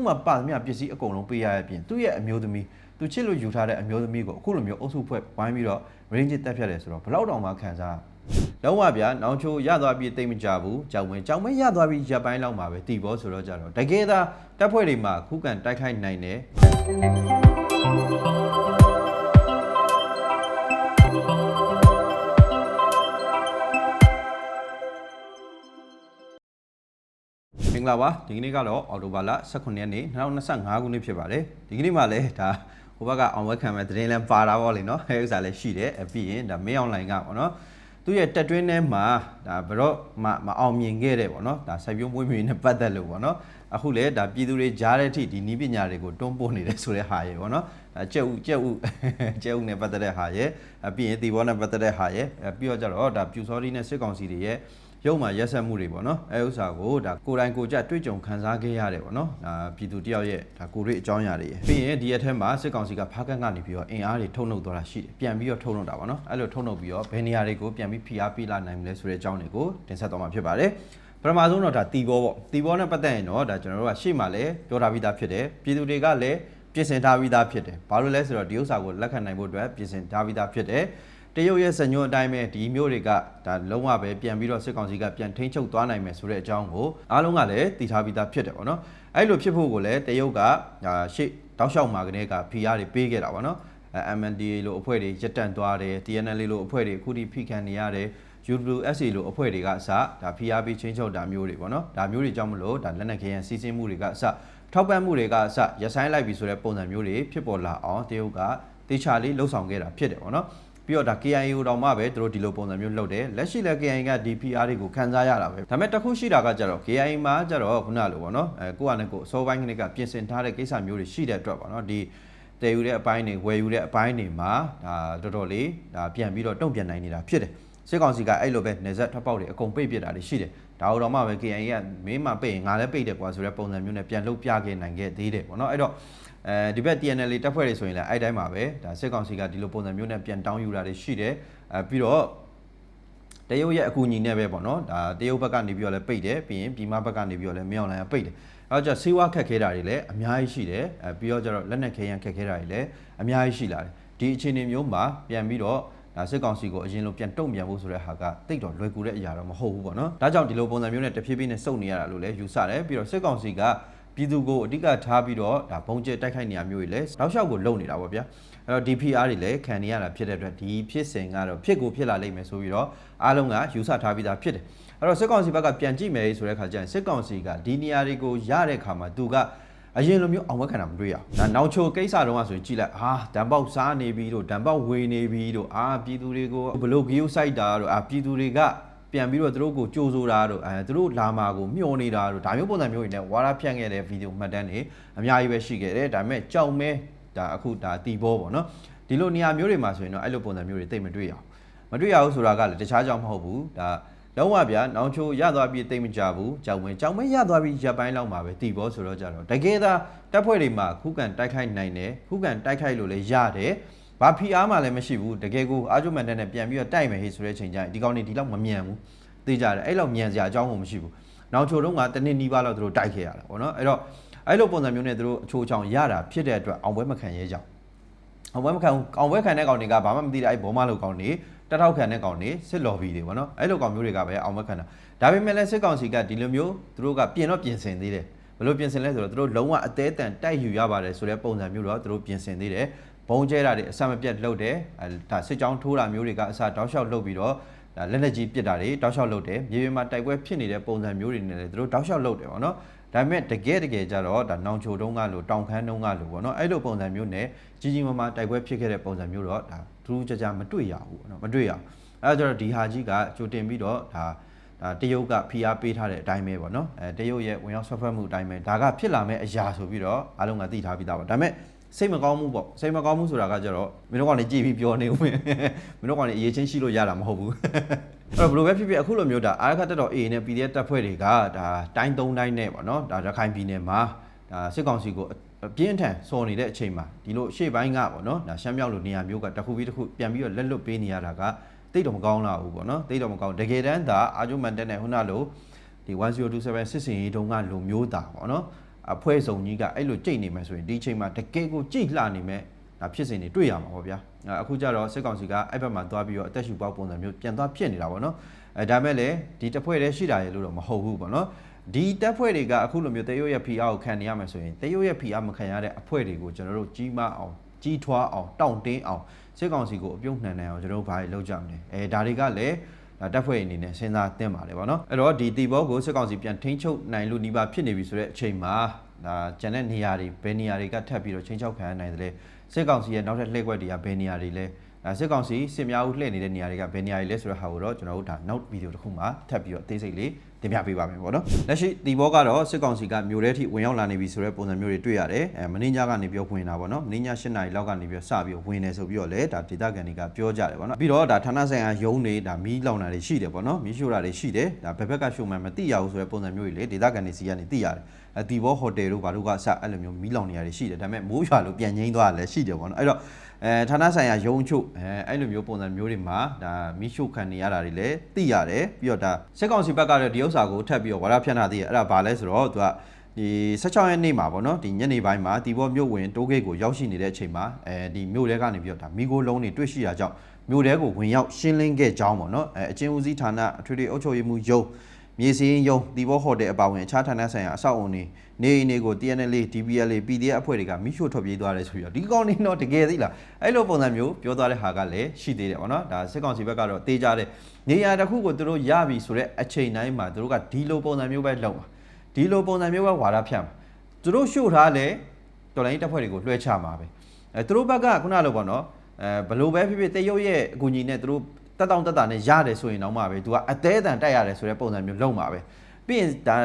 ့မှာပါသမျှပစ္စည်းအကုန်လုံးပေးရတဲ့အပြင်သူ့ရဲ့အမျိုးသမီးသူချစ်လို့ယူထားတဲ့အမျိုးသမီးကိုအခုလိုမျိုးအုပ်စုဖွဲ့ဝိုင်းပြီးတော့ရင်းချစ်တက်ဖြတ်တယ်ဆိုတော့ဘလောက်တောင်မှခံစားလုံးဝဗျာနောင်ချိုရသွားပြီးတိတ်မကြဘူးကြောင်မင်းကြောင်မင်းရသွားပြီးရပ်ပိုင်းလောက်မှာပဲတီဘောဆိုတော့ကြတော့တကယ်သာတက်ဖွဲ့တွေမှာခုခံတိုက်ခိုက်နိုင်တယ် င်္ဂလာပါဒီကနေ့ကတော့အော်တိုဘာလ18ရက်နေ့2025ခုနှစ်ဖြစ်ပါတယ်ဒီကနေ့မှလည်းဒါဟိုဘက်ကအောင်ဝက်ခံမဲ့သတင်းလဲပါတာပေါ့လေနော်အဲဥစ္စာလည်းရှိတယ်အပြီးရင်ဒါမင်းအွန်လိုင်းကပေါ့နော်သူ့ရဲ့တက်တွင်းထဲမှာဒါဘရော့မမအောင်မြင်ခဲ့တယ်ပေါ့နော်ဒါစိုက်ပျိုးမွေးမြူရေးနဲ့ပတ်သက်လို့ပေါ့နော်အခုလေဒါပြည်သူတွေကြားတဲ့အထိဒီနီးပညာတွေကိုတွန်းပို့နေတယ်ဆိုတဲ့ဟာရေပေါ့နော်အဲကြက်ဥကြက်ဥကြက်ဥနဲ့ပတ်သက်တဲ့ဟာရေအပြီးရင်တီဘောနဲ့ပတ်သက်တဲ့ဟာရေအဲပြီးတော့ကြတော့ဒါပြူစောဒီနဲ့စစ်ကောင်စီတွေရဲ့ ရုပ်မှာရက်ဆက်မှုတွေပေါ့နော်အဲဥစ္စာကိုဒါကိုယ်တိုင်ကိုယ်ကြတွေ့ကြုံခံစားခဲ့ရတယ်ပေါ့နော်ဒါပြည်သူတယောက်ရဲ့ဒါကိုယ်တွေ့အကြောင်းအရာတွေရယ်ပြီးရင်ဒီရက်ထဲမှာစစ်ကောင်စီကဖားကန့်ကနေပြီးတော့အင်အားတွေထုတ်နှုတ်သွားတာရှိတယ်ပြန်ပြီးတော့ထုတ်နှုတ်တာပေါ့နော်အဲ့လိုထုတ်နှုတ်ပြီးတော့ဘယ်နေရာတွေကိုပြန်ပြီးဖိအားပေးလာနိုင်မလဲဆိုတဲ့အကြောင်းတွေကိုတင်ဆက်သွားမှာဖြစ်ပါတယ်ပထမဆုံးတော့ဒါတီဘောပေါ့တီဘောနဲ့ပတ်သက်ရင်တော့ဒါကျွန်တော်တို့ကရှေ့မှာလည်းပြောထားပြီးသားဖြစ်တယ်ပြည်သူတွေကလည်းပြင်ဆင်ထားပြီးသားဖြစ်တယ်ဘာလို့လဲဆိုတော့ဒီဥစ္စာကိုလက်ခံနိုင်ဖို့အတွက်ပြင်ဆင်ထားပြီးသားဖြစ်တယ် တရုတ်ရဲ့စံညွှန်းအတိုင်းပဲဒီမျိုးတွေကဒါလုံးဝပဲပြန်ပြီးတော့စစ်ကောင်စီကပြန်ထိန်းချုပ်သွားနိုင်မယ်ဆိုတဲ့အကြောင်းကိုအားလုံးကလည်းသိထားပြီးသားဖြစ်တယ်ပေါ့နော်အဲ့လိုဖြစ်ဖို့ကိုလည်းတရုတ်ကဒါရှေ့တောက်လျှောက်မှာကနေက PR တွေပေးခဲ့တာပေါ့နော်အဲ MNDA လို့အဖွဲ့တွေရက်တန့်သွားတယ် TNL လို့အဖွဲ့တွေအခုထိဖိခံနေရတယ် UWSA လို့အဖွဲ့တွေကအစဒါ PR ပေးချင်းချုပ်တာမျိုးတွေပေါ့နော်ဒါမျိုးတွေကြောင့်မလို့ဒါလက်နက်ခဲယံစီးဆင်းမှုတွေကအစထောက်ပံ့မှုတွေကအစရဆိုင်လိုက်ပြီဆိုတဲ့ပုံစံမျိုးတွေဖြစ်ပေါ်လာအောင်တရုတ်ကတေချာလေးလှုပ်ဆောင်ခဲ့တာဖြစ်တယ်ပေါ့နော် ပြီးတော့ဒါ KIA ကိုတောင်မှပဲသူတို့ဒီလိုပုံစံမျိုးလုပ်တယ်လက်ရှိလည်း KIA က DPR တွေကိုခံစားရတာပဲဒါပေမဲ့တစ်ခုရှိတာကကြတော့ KIA မှာကြတော့ခုနလိုပေါ့နော်အဲကိုကလည်းကိုအစောပိုင်းကလေးကပြင်ဆင်ထားတဲ့ကိစ္စမျိုးတွေရှိတဲ့အတွက်ပေါ့နော်ဒီတည်ယူတဲ့အပိုင်းတွေဝယ်ယူတဲ့အပိုင်းတွေမှာဒါတော်တော်လေးဒါပြန်ပြီးတော့တုံ့ပြန်နိုင်နေတာဖြစ်တယ်စစ်ကောင်စီကအဲ့လိုပဲနေဆက်ထပ်ပေါက်တွေအကုန်ပိတ်ပစ်တာတွေရှိတယ်ဒါတော့မှပဲ KIA ကမင်းမပိတ်ရင်ငါလည်းပိတ်တယ်ကွာဆိုတဲ့ပုံစံမျိုးနဲ့ပြန်လှုပ်ပြခဲ့နိုင်ခဲ့သေးတယ်ပေါ့နော်အဲ့တော့ အဲဒီဘက် TNL တက်ဖွဲ့တွေဆိုရင်လည်းအဲ့တိုင်းမှာပဲဒါစစ်ကောင်စီကဒီလိုပုံစံမျိုးနဲ့ပြန်တောင်းယူတာတွေရှိတယ်အဲပြီးတော့တရုတ်ရဲ့အကူအညီနဲ့ပဲပေါ့နော်ဒါတရုတ်ဘက်ကနေပြီးတော့လည်းပိတ်တယ်ပြီးရင်ပြည်မဘက်ကနေပြီးတော့လည်းမရောက်နိုင်ပိတ်တယ်အဲတော့ကျဆေးဝါးခက်ခဲတာတွေလည်းအများကြီးရှိတယ်အဲပြီးတော့ကျတော့လက်နက်ခဲယံခက်ခဲတာတွေလည်းအများကြီးရှိလာတယ်ဒီအခြေအနေမျိုးမှာပြန်ပြီးတော့ဒါစစ်ကောင်စီကိုအရင်လိုပြန်တုံ့ပြန်ဖို့ဆိုတဲ့ဟာကတိတ်တော့လွယ်ကူတဲ့အရာတော့မဟုတ်ဘူးပေါ့နော်ဒါကြောင့်ဒီလိုပုံစံမျိုးနဲ့တဖြည်းဖြည်းနဲ့စုပ်နေရတာလို့လည်းယူဆတယ်ပြီးတော့စစ်ကောင်စီက ပြည်သူကိုအဓိကထားပြီးတော့ဒါဘုံကျဲတိုက်ခိုက်နေရမျိုးတွေလည်းတောက်လျှောက်ကိုလုံနေတာပေါ့ဗျာအဲ့တော့ DPR တွေလည်းခံနေရတာဖြစ်တဲ့အတွက်ဒီဖြစ်စဉ်ကတော့ဖြစ်ကိုဖြစ်လာလိမ့်မယ်ဆိုပြီးတော့အားလုံးကယူဆထားပြီးသားဖြစ်တယ်အဲ့တော့စစ်ကောင်စီဘက်ကပြန်ကြည့်မယ်ဆိုတဲ့ခါကျရင်စစ်ကောင်စီကဒီနေရာတွေကိုရတဲ့ခါမှာသူကအရင်လိုမျိုးအောင်ဝက်ခံတာမတွေ့ရဘူးဒါနောက်ချိုကိစ္စတုန်းကဆိုရင်ကြည့်လိုက်အာဓာတ်ပေါက်စားနေပြီတို့ဓာတ်ပေါက်ဝေနေပြီတို့အာပြည်သူတွေကိုဘလို့ဂီယိုစိုက်တာတို့အာပြည်သူတွေက ပြန်ပြီးတော့သူတို့ကိုကြိုးဆိုတာတို့အဲသူတို့လာမာကိုမျှော်နေတာတို့ဒါမျိုးပုံစံမျိုးတွေနဲ့ဝါရဖြန့်ခဲ့တဲ့ဗီဒီယိုမှတ်တမ်းတွေအများကြီးပဲရှိခဲ့တယ်ဒါပေမဲ့ကြောက်မဲဒါအခုဒါတီဘောပေါ့နော်ဒီလိုနေရာမျိုးတွေမှာဆိုရင်တော့အဲ့လိုပုံစံမျိုးတွေတိတ်မတွေ့ရအောင်မတွေ့ရဘူးဆိုတာကလည်းတခြားကြောင့်မဟုတ်ဘူးဒါလုံးဝဗျာနောင်ချိုရသွားပြီးတိတ်မကြဘူးကြောက်မဲကြောက်မဲရသွားပြီးရပ်ပိုင်းလောက်မှာပဲတီဘောဆိုတော့ကြတော့တကယ်သာတက်ဖွဲ့တွေမှာခုခံတိုက်ခိုက်နိုင်တယ်ခုခံတိုက်ခိုက်လို့လည်းရတယ် ဘာဖီအားမှလည်းမရှိဘူးတကယ်ကိုအာဂျူမန်တန်နဲ့ပြန်ပြီးတော့တိုက်မယ်ဟေ့ဆိုတဲ့ချိန်ကျရင်ဒီကောင်နေဒီလောက်မမြန်ဘူးသိကြတယ်အဲ့လောက်မြန်စရာအကြောင်းကိုမရှိဘူးနောက်ချိုတော့ကတနည်းနီးပါးလောက်သူတို့တိုက်ခဲ့ရတာပေါ့နော်အဲ့တော့အဲ့လိုပုံစံမျိုးနဲ့သူတို့အချိုးချောင်ရတာဖြစ်တဲ့အတွက်အောင်ပွဲမခံရဲကြအောင်ပွဲမခံဘူးအောင်ပွဲခံတဲ့ကောင်တွေကဘာမှမသိတဲ့အဲ့ဘောမလောက်ကောင်တွေတက်ထောက်ခံတဲ့ကောင်တွေစစ်လော်ဘီတွေပေါ့နော်အဲ့လိုကောင်မျိုးတွေကပဲအောင်ပွဲခံတာဒါပေမဲ့လည်းစစ်ကောင်စီကဒီလိုမျိုးသူတို့ကပြင်တော့ပြင်ဆင်သေးတယ်ဘယ်လိုပြင်ဆင်လဲဆိုတော့သူတို့လုံးဝအသေးတန်တိုက်ယူရပါတယ်ဆိုတဲ့ပုံစံမျိုးတော့သူတို့ပြင်ဆင်သေးတယ် ဘုံကျဲတာတွေအဆက်မပြတ်လုပ်တယ်အဲဒါစစ်ကြောင်းထိုးတာမျိုးတွေကအစတောက်လျှောက်လုပ်ပြီးတော့ဒါလက်လက်ကြီးပစ်တာတွေတောက်လျှောက်လုပ်တယ်မြေပြင်မှာတိုက်ပွဲဖြစ်နေတဲ့ပုံစံမျိုးတွေနဲ့လည်းသူတို့တောက်လျှောက်လုပ်တယ်ပေါ့နော်ဒါပေမဲ့တကယ်တကယ်ကြတော့ဒါနောင်ချိုတုံးကလို့တောင်ခမ်းတုံးကလို့ပေါ့နော်အဲ့လိုပုံစံမျိုးနဲ့ကြီးကြီးမားမားတိုက်ပွဲဖြစ်ခဲ့တဲ့ပုံစံမျိုးတော့ဒါထူးခြားခြားမတွေ့ရဘူးပေါ့နော်မတွေ့ရဘူးအဲ့ဒါကြတော့ဒီဟာကြီးကကြိုတင်ပြီးတော့ဒါဒါတရုတ်ကဖိအားပေးထားတဲ့အတိုင်းပဲပေါ့နော်အဲတရုတ်ရဲ့ဝင်ရောက်ဆွဲဖက်မှုအတိုင်းပဲဒါကဖြစ်လာမဲ့အရာဆိုပြီးတော့အားလုံးကသိထားပြီးသားပါဒါပေမဲ့ စိတ်မကောင်းမှုပေါ့စိတ်မကောင်းမှုဆိုတာကကြတော့မင်းတို့ကနေကြည့်ပြီးပြောနေဦးမယ်မင်းတို့ကနေအရေးချင်းရှိလို့ရတာမဟုတ်ဘူးအဲ့တော့ဘယ်လိုပဲဖြစ်ဖြစ်အခုလိုမျိုးဒါအာရခတက်တော် A နဲ့ PDF တပ်ဖွဲ့တွေကဒါတိုင်းသုံးတိုင်းနဲ့ပေါ့နော်ဒါရခိုင်ပြည်နယ်မှာဒါစစ်ကောင်စီကိုအပြင်းထန်စော်နေတဲ့အချိန်မှာဒီလိုရှေ့ပိုင်းကပေါ့နော်ဒါရှမ်းမြောက်လိုနေရာမျိုးကတစ်ခုပြီးတစ်ခုပြန်ပြီးတော့လက်လွတ်ပေးနေရတာကတိတ်တော့မကောင်းလာဘူးပေါ့နော်တိတ်တော့မကောင်းတကယ်တမ်းဒါအာဂျုမန်တက်နဲ့ခုနလိုဒီ1027စစ်စင်ရေးတုန်းကလိုမျိုးတာပေါ့နော် အဖွဲ့ဆောင်ကြီးကအဲ့လိုကြိတ်နေမယ်ဆိုရင်ဒီအချိန်မှာတကယ်ကိုကြိတ်လှနေမယ်ဒါဖြစ်စဉ်တွေတွေ့ရမှာပေါ့ဗျာအဲအခုကျတော့စစ်ကောင်စီကအဲ့ဘက်မှာသွားပြီးတော့အသက်ရှူပေါက်ပုံစံမျိုးပြန်သွားဖြစ်နေတာပေါ့နော်အဲဒါမဲ့လည်းဒီတစ်ဖွဲ့တည်းရှိတာရေလို့တော့မဟုတ်ဘူးပေါ့နော်ဒီတပ်ဖွဲ့တွေကအခုလိုမျိုးတရုတ်ရဲ့ဖီအားကိုခံနေရမယ်ဆိုရင်တရုတ်ရဲ့ဖီအားမခံရတဲ့အဖွဲ့တွေကိုကျွန်တော်တို့ကြီးမားအောင်ကြီးထွားအောင်တောင့်တင်းအောင်စစ်ကောင်စီကိုအပြုတ်နှံနိုင်အောင်ကျွန်တော်တို့ဘာတွေလုပ်ကြမလဲအဲဒါတွေကလည်းဒါ တပ်ဖွဲ့အနေနဲ့စဉ်းစားသင့်ပါတယ်ဗောနော်အဲ့တော့ဒီတီဘောကိုစစ်ကောင်စီပြန်ထိန်းချုပ်နိုင်လို့နှီးပါဖြစ်နေပြီဆိုတဲ့အချိန်မှာဒါကျန်တဲ့နေရာတွေဘယ်နေရာတွေကထပ်ပြီးတော့ချင်းချောက်ခံရနိုင်တယ်လဲစစ်ကောင်စီရဲ့နောက်ထပ်လှည့်ကွက်တွေကဘယ်နေရာတွေလဲဒါ စစ်ကောင်စီစစ်များဦးလှည့်နေတဲ့နေရာတွေကဘယ်နေရာတွေလဲဆိုတဲ့ဟာကိုတော့ကျွန်တော်တို့ဒါနောက်ဗီဒီယိုတစ်ခုမှာထပ်ပြီးတော့အသေးစိတ်လေးတင်ပြပေးပါမယ်ဗောနော်လက်ရှိတီဘောကတော့စစ်ကောင်စီကမြို့ထဲထိဝင်ရောက်လာနေပြီဆိုတဲ့ပုံစံမျိုးတွေတွေ့ရတယ်အဲမင်းညကနေပြောဝင်တာဗောနော်မင်းည၈နာရီလောက်ကနေပြီးစပြီးဝင်နေဆိုပြီးတော့လေဒါဒေတာကန်တွေကပြောကြတယ်ဗောနော်ပြီးတော့ဒါဌာနဆိုင်ရာယုံတွေဒါမီးလောင်တာတွေရှိတယ်ဗောနော်မီးရှို့တာတွေရှိတယ်ဒါဘယ်ဘက်ကရှို့မှန်းမသိရဘူးဆိုတဲ့ပုံစံမျိုးတွေလေဒေတာကန်တွေစီကနေသိရတယ်အဲတီဘောဟိုတယ်တို့ဘာတို့ကအစအဲ့လိုမျိုးမီးလောင်နေရတယ်ရှိတယ်ဒါပေမဲ့မိုးရွာလို့ပြန်ငိမ့်သွားတာလည်းရှိတယ်ဗောနော်အဲ့တော့ အဲဌာနဆိုင်ရာယုံချုပ်အဲအဲ့လိုမျိုးပုံစံမျိုးတွေမှာဒါမီးရှို့ခံနေရတာတွေလည်းသိရတယ်ပြီးတော့ဒါစစ်ကောင်စီဘက်ကတော့ဒီဥစ္စာကိုထပ်ပြီးတော့ဝါရဖြန့်တာသေးတယ်အဲ့ဒါဘာလဲဆိုတော့သူကဒီ16ရက်နေ့မှာပေါ့နော်ဒီညနေပိုင်းမှာတီဘောမြို့ဝင်တိုးဂိတ်ကိုရောက်ရှိနေတဲ့အချိန်မှာအဲဒီမြို့ထဲကနေပြီးတော့ဒါမိโกလုံးတွေတွေ့ရှိတာကြောင့်မြို့ထဲကိုဝင်ရောက်ရှင်းလင်းခဲ့ကြောင်းပေါ့နော်အဲအချင်းဦးစီးဌာနအထွေထွေအုပ်ချုပ်ရေးမှူးယုံ မြေစင်းယုံတီဘောဟိုတယ်အပါဝင်အခြားဌာနဆိုင်ရာအဆောက်အုံတွေနေအိမ်တွေကို TNL DPL PDF အဖွဲ့တွေကမိရှို့ထွက်ပြေးသွားတယ်ဆိုပြီးတော့ဒီကောင်နေတော့တကယ်သိလားအဲ့လိုပုံစံမျိုးပြောသွားတဲ့ဟာကလည်းရှိသေးတယ်ပေါ့နော်ဒါစစ်ကောင်စီဘက်ကတော့တေးကြတဲ့နေရာတစ်ခုကိုသူတို့ရပြီဆိုတဲ့အချိန်တိုင်းမှာသူတို့ကဒီလိုပုံစံမျိုးပဲလုပ်မှာဒီလိုပုံစံမျိုးပဲဝါဒဖြန့်မှာသူတို့ရှို့ထားလဲတော်လိုင်းတပ်ဖွဲ့တွေကိုလွှဲချမှာပဲအဲသူတို့ဘက်ကခုနလိုပေါ့နော်အဲဘလို့ပဲဖြစ်ဖြစ်တေရုပ်ရဲ့အကူအညီနဲ့သူတို့ တက်တောင့်တက်တာနဲ့ရတယ်ဆိုရင်တော့မှပဲသူကအသေးအတန်တက်ရတယ်ဆိုတဲ့ပုံစံမျိုးလုပ်မှာပဲပြီးရင်ဒါ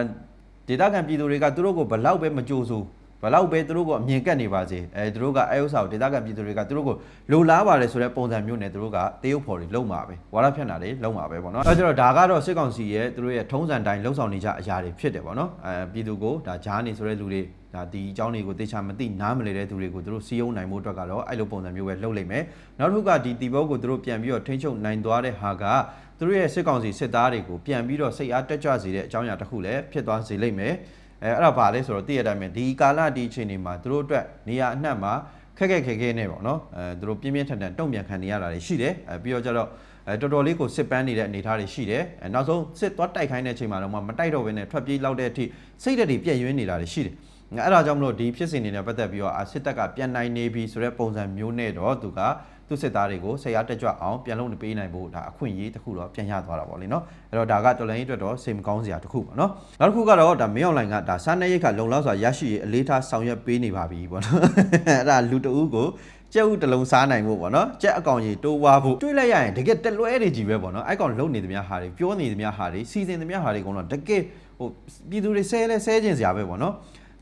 ဒေတာကန်ပြည်သူတွေကသူတို့ကိုဘလောက်ပဲမကြိုးစိုး ဘလောက်ပဲသူတို့ကိုအမြင်ကက်နေပါစေအဲသူတို့ကအဲဥစ္စာကိုဒေတာကန်ပြည်သူတွေကသူတို့ကိုလိုလားပါတယ်ဆိုတဲ့ပုံစံမျိုးနဲ့သူတို့ကတေရုပ်ဖော်တွေလုံးမှာပဲဝါရဖြန့်တာတွေလုံးမှာပဲပေါ့နော်အဲကျတော့ဒါကတော့စစ်ကောင်စီရဲ့သူတို့ရဲ့ထုံးစံတိုင်းလှုံ့ဆော်နေကြအရာတွေဖြစ်တယ်ပေါ့နော်အဲပြည်သူကိုဒါဂျားနေဆိုတဲ့လူတွေဒါဒီအကြောင်းတွေကိုတေချာမသိနားမလည်တဲ့သူတွေကိုသူတို့စီယုံနိုင်မှုအတွက်ကတော့အဲ့လိုပုံစံမျိုးပဲလှုပ်လိုက်မယ်နောက်တစ်ခုကဒီတီဘောကိုသူတို့ပြန်ပြီးတော့ထိန်းချုပ်နိုင်သွားတဲ့ဟာကသူတို့ရဲ့စစ်ကောင်စီစစ်သားတွေကိုပြန်ပြီးတော့စိတ်အားတက်ကြွစေတဲ့အကြောင်းအရာတစ်ခုလည်းဖြစ်သွားစေလိမ့်မယ် အဲအဲ့ဒါဘာလဲဆိုတော့သိရတဲ့အတိုင်းဒီကာလဒီအချိန်တွေမှာသူတို့အတွက်နေရာအနှံ့မှာခက်ခက်ခဲခဲနဲ့ပေါ့နော်အဲသူတို့ပြင်းပြင်းထန်ထန်တုံ့ပြန်ခံနေရတာတွေရှိတယ်အဲပြီးတော့ကျတော့အဲတော်တော်လေးကိုစစ်ပန်းနေတဲ့အနေအထားတွေရှိတယ်အဲနောက်ဆုံးစစ်သွားတိုက်ခိုင်းတဲ့အချိန်မှာတော့မတိုက်တော့ဘဲနဲ့ထွက်ပြေးလောက်တဲ့အထိစိတ်ဓာတ်တွေပြည့်ရွှင်းနေတာတွေရှိတယ်အဲ့ဒါကြောင့်မလို့ဒီဖြစ်စဉ်တွေနဲ့ပတ်သက်ပြီးတော့အာစစ်တပ်ကပြန်နိုင်နေပြီဆိုတဲ့ပုံစံမျိုးနဲ့တော့သူက သူစစ်သားတွေကိုဆရာတက်ကြွအောင်ပြန်လုပ်နေပေးနိုင်ဖို့ဒါအခွင့်အရေးတစ်ခုတော့ပြန်ရသွားတာပေါ့လေနော်အဲ့တော့ဒါကတော်လိုင်းရေးအတွက်တော့စိတ်မကောင်းစရာတစ်ခုပေါ့နော်နောက်တစ်ခုကတော့ဒါမင်းအွန်လိုင်းကဒါစားနေရိတ်ခလုံလောက်စွာရရှိရေးအလေးထားဆောင်ရွက်ပေးနေပါပြီပေါ့နော်အဲ့ဒါလူတအုပ်ကိုကြက်ဥတစ်လုံးစားနိုင်ဖို့ပေါ့နော်ကြက်အကောင်ကြီးတိုးွားဖို့တွေးလိုက်ရရင်တကယ်တက်လွဲတွေကြီးပဲပေါ့နော်အဲ့ကောင်လုံနေသမျှဟာတွေပြောနေသမျှဟာတွေစီစဉ်သမျှဟာတွေကတော့တကယ်ဟိုပြည်သူတွေဆဲလဲဆဲကျင်စရာပဲပေါ့နော်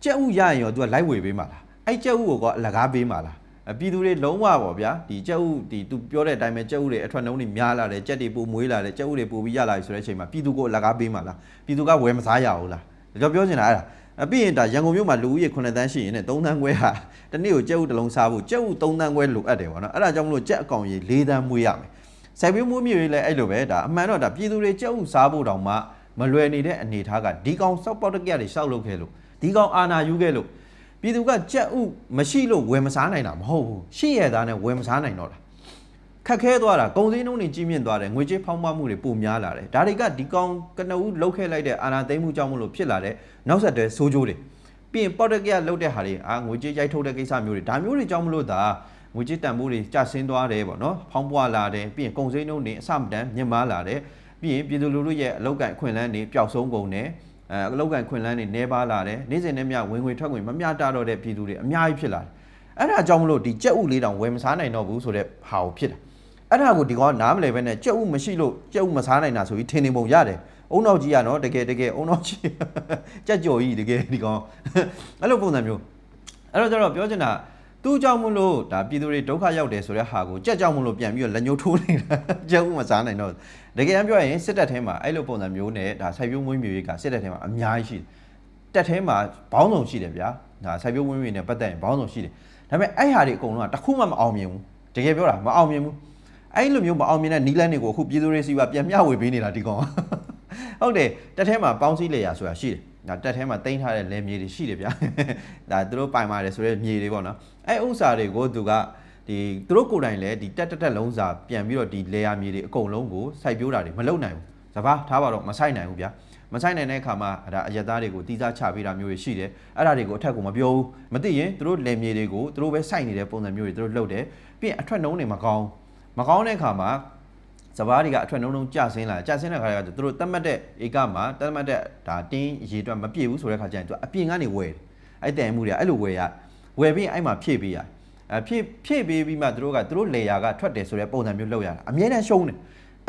ကြက်ဥရရင်ရော तू ကလိုက်ဝေပေးမှာလားအဲ့ကြက်ဥကိုကအလကားပေးမှာလားအ ပြည်သူတွေလုံးဝပေါ့ဗျာဒီကြက်ဥဒီသူပြောတဲ့အတိုင်းပဲကြက်ဥတွေအထွက်နှုံးတွေများလာတယ်ကြက်တွေပိုမွေးလာတယ်ကြက်ဥတွေပိုပြီးရလာပြီဆိုတဲ့အချိန်မှာပြည်သူကိုအလကားပေးမှာလားပြည်သူကဝယ်မစားရဘူးလားဒါကြောင့်ပြောချင်တာအဲ့ဒါအပြီးရင်ဒါရန်ကုန်မြို့မှာလူဦးရေ9တန်းရှိရင်ね3တန်းခွဲဟာတနေ့ကိုကြက်ဥတစ်လုံးစားဖို့ကြက်ဥ3တန်းခွဲလိုအပ်တယ်ပေါ့နော်အဲ့ဒါကြောင့်မလို့ကြက်အကောင်ကြီး4တန်းမွေးရမယ်စိုက်ပျိုးမှုမျိုးတွေလည်းအဲ့လိုပဲဒါအမှန်တော့ဒါပြည်သူတွေကြက်ဥစားဖို့တောင်မှမလွယ်နေတဲ့အနေအထားကဒီကောင်စောက်ပေါက်တကရတွေရှောက်လုပ်ခဲ့လို့ဒီကောင်အာနာယူခဲ့လို့ ပြည်သူကကြက်ဥမရှိလို့ဝယ်မစားနိုင်တာမဟုတ်ဘူးရှိရသားနဲ့ဝယ်မစားနိုင်တော့တာခက်ခဲသွားတာကုန်စည်နှုန်းတွေကြီးမြင့်သွားတယ်ငွေကြေးဖောင်းပွားမှုတွေပိုများလာတယ်ဒါတွေကဒီကောင်ကနဦးလှုပ်ခဲလိုက်တဲ့အာဏာသိမ်းမှုကြောင့်မလို့ဖြစ်လာတဲ့နောက်ဆက်တွဲဆိုးကျိုးတွေပြီးရင်ပေါ်တက်ကရလှုပ်တဲ့ဟာတွေအာငွေကြေးရိုက်ထုတ်တဲ့ကိစ္စမျိုးတွေဒါမျိုးတွေကြောင့်မလို့ဒါငွေကြေးတန်ဖိုးတွေကျဆင်းသွားတယ်ပေါ့နော်ဖောင်းပွားလာတယ်ပြီးရင်ကုန်စည်နှုန်းတွေအဆမတန်မြင့်မားလာတယ်ပြီးရင်ပြည်သူလူထုရဲ့အလောက်ကန်အခွင့်အလမ်းတွေပျောက်ဆုံးကုန်တယ် အဲအလောက်ကန်ခွင်လန်းတွေနေပါလာတယ်နေ့စဉ်နဲ့မြဝင်ငွေထွက်ငွေမမျှတတော့တဲ့ပြည်သူတွေအများကြီးဖြစ်လာတယ်အဲ့ဒါကြောင့်မလို့ဒီကြက်ဥလေးတောင်ဝယ်မစားနိုင်တော့ဘူးဆိုတဲ့ဟာကိုဖြစ်တာအဲ့ဒါကိုဒီကောင်ကနားမလဲပဲနဲ့ကြက်ဥမရှိလို့ကြက်ဥမစားနိုင်တာဆိုပြီးထင်နေပုံရတယ်အုံနောက်ကြီးကနော်တကယ်တကယ်အုံနောက်ကြီးကြက်ကြော်ကြီးတကယ်ဒီကောင်အဲ့လိုပုံစံမျိုးအဲ့တော့ကျတော့ပြောချင်တာ သူ့ကြောင့်မလို့ဒါပြည်သူတွေဒုက္ခရောက်တယ်ဆိုတဲ့ဟာကိုကြက်ကြောင့်မလို့ပြန်ပြီးတော့လက်ညှိုးထိုးနေတာကြက်ဥမစားနိုင်တော့ဘူးတကယ်ပြောရင်စစ်တပ်ထဲမှာအဲ့လိုပုံစံမျိုးနဲ့ဒါစိုက်ပျိုးမွေးမြူရေးကစစ်တပ်ထဲမှာအများကြီးရှိတယ်တက်ထဲမှာဘောင်းဆောင်ရှိတယ်ဗျာဒါစိုက်ပျိုးမွေးမြူရေးနဲ့ပတ်သက်ရင်ဘောင်းဆောင်ရှိတယ်ဒါပေမဲ့အဲ့ဟာတွေအကုန်လုံးကတစ်ခုမှမအောင်မြင်ဘူးတကယ်ပြောတာမအောင်မြင်ဘူးအဲ့လိုမျိုးမအောင်မြင်တဲ့နီလန်းတွေကိုအခုပြည်သူတွေစီကပြန်မျှဝေပေးနေတာဒီကောင်ဟုတ်တယ်တက်ထဲမှာပေါင်းစည်းလေရာဆိုတာရှိတယ် ဒါတက်ထဲမှာတင်ထားတဲ့လယ်မြေတွေရှိတယ်ဗျာဒါသူတို့ပိုင်ပါတယ်ဆိုတော့မြေတွေပေါ့နော်အဲဥစ္စာတွေကိုသူကဒီသူတို့ကိုယ်တိုင်လည်းဒီတက်တက်တက်လုံးစာပြန်ပြီးတော့ဒီလေယာမြေတွေအကုန်လုံးကိုစိုက်ပျိုးတာတွေမလုပ်နိုင်ဘူးစပါးထားပါတော့မစိုက်နိုင်ဘူးဗျာမဆိုင်နိုင်တဲ့အခါမှာဒါအရက်သားတွေကိုတီးစားချပေးတာမျိုးတွေရှိတယ်အဲ့ဒါတွေကိုအထက်ကိုမပြောဘူးမသိရင်သူတို့လယ်မြေတွေကိုသူတို့ပဲစိုက်နေတဲ့ပုံစံမျိုးတွေသူတို့လုပ်တယ်ပြီးရင်အထက်နှုံးတွေမကောင်းမကောင်းတဲ့အခါမှာ စပားတွေကအထက်နှုံးနှုံးကျဆင်းလာကျဆင်းတဲ့ခါကျတော့သူတို့တတ်မှတ်တဲ့ဧကမှာတတ်မှတ်တဲ့ဒါတင်းရေအတွက်မပြည့်ဘူးဆိုတဲ့ခါကျရင်သူအပြင်ကနေဝယ်တယ်အဲ့တန်မှုတွေကအဲ့လိုဝယ်ရဝယ်ပြီးအဲ့မှာဖြည့်ပေးရအဖြည့်ဖြည့်ပေးပြီးမှသူတို့ကသူတို့လေယာကထွက်တယ်ဆိုတဲ့ပုံစံမျိုးလုပ်ရတာအမြဲတမ်းရှုံးတယ်